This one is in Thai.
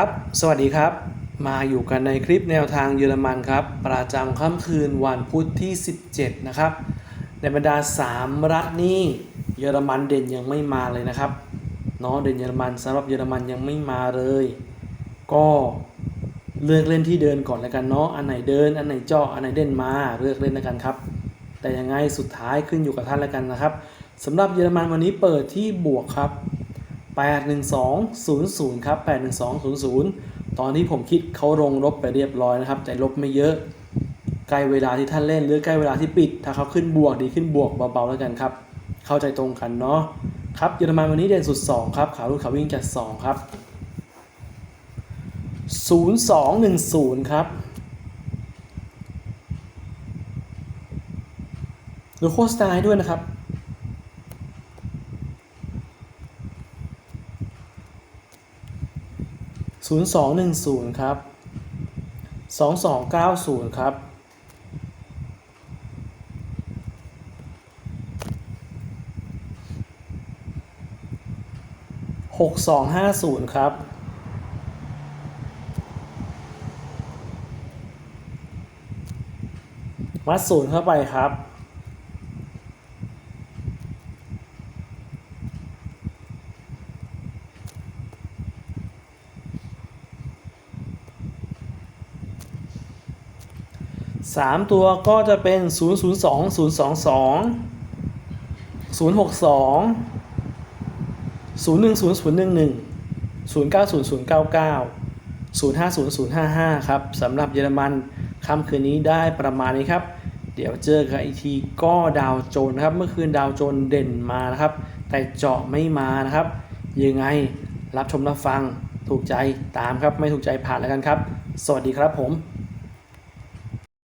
ครับ สวัสดีครับ มาอยู่กันในคลิปแนวทางเยอรมันครับ ประจำค่ำคืนวันพุธที่ 17 นะครับ ในบรรดา 3 รัฐนี้เยอรมันเด่นยังไม่มาเลยนะครับเนาะเด่นเยอรมันสำหรับเยอรมันยังไม่มาเลย ก็เลือกเล่นที่เดินก่อนแล้วกันเนาะอันไหนเดิน อันไหนเจาะอันไหนเด่นมาเลือกเล่นแล้วกันครับ แต่ยังไงสุดท้ายขึ้นอยู่กับท่านแล้วกันนะครับสำหรับเยอรมันวันนี้เปิดที่บวกครับ 81200 ครับ 81200 ตอนที่ผมคิดเขาลงลบไปเรียบร้อยนะครับ แต่ลบไม่เยอะ ใกล้เวลาที่ท่านเล่นหรือใกล้เวลาที่ปิด ถ้าเขาขึ้นบวกดีขึ้นบวกเบาๆแล้วกันครับ เข้าใจตรงกันเนาะ ครับเยอรมันวันนี้เด่นสุด 2 ครับ ขาลูกขาวิ่งจัด 2 ครับ 0210 ครับดูโค้ชสไตล์ด้วยนะครับ 0210 ครับ 2290 ครับ 6250 ครับวัดศูนย์เข้าไปครับ สามตัวก็จะเป็น 0 0 2 0 2 2 0 6 2 0 1 0 0 1 1 0 9 0 0 9 9 0 5 0 0 5 5 ครับสำหรับเยอรมันค่ำคืนนี้ได้ประมาณนี้ครับ เดี๋ยวเจอกันอีกทีก็ดาวโจนครับ เมื่อคืนดาวโจนเด่นมานะครับ แต่เจาะไม่มานะครับ ยังไงรับชมรับฟังถูกใจตามครับไม่ถูกใจผ่านแล้วกันครับ สวัสดีครับผม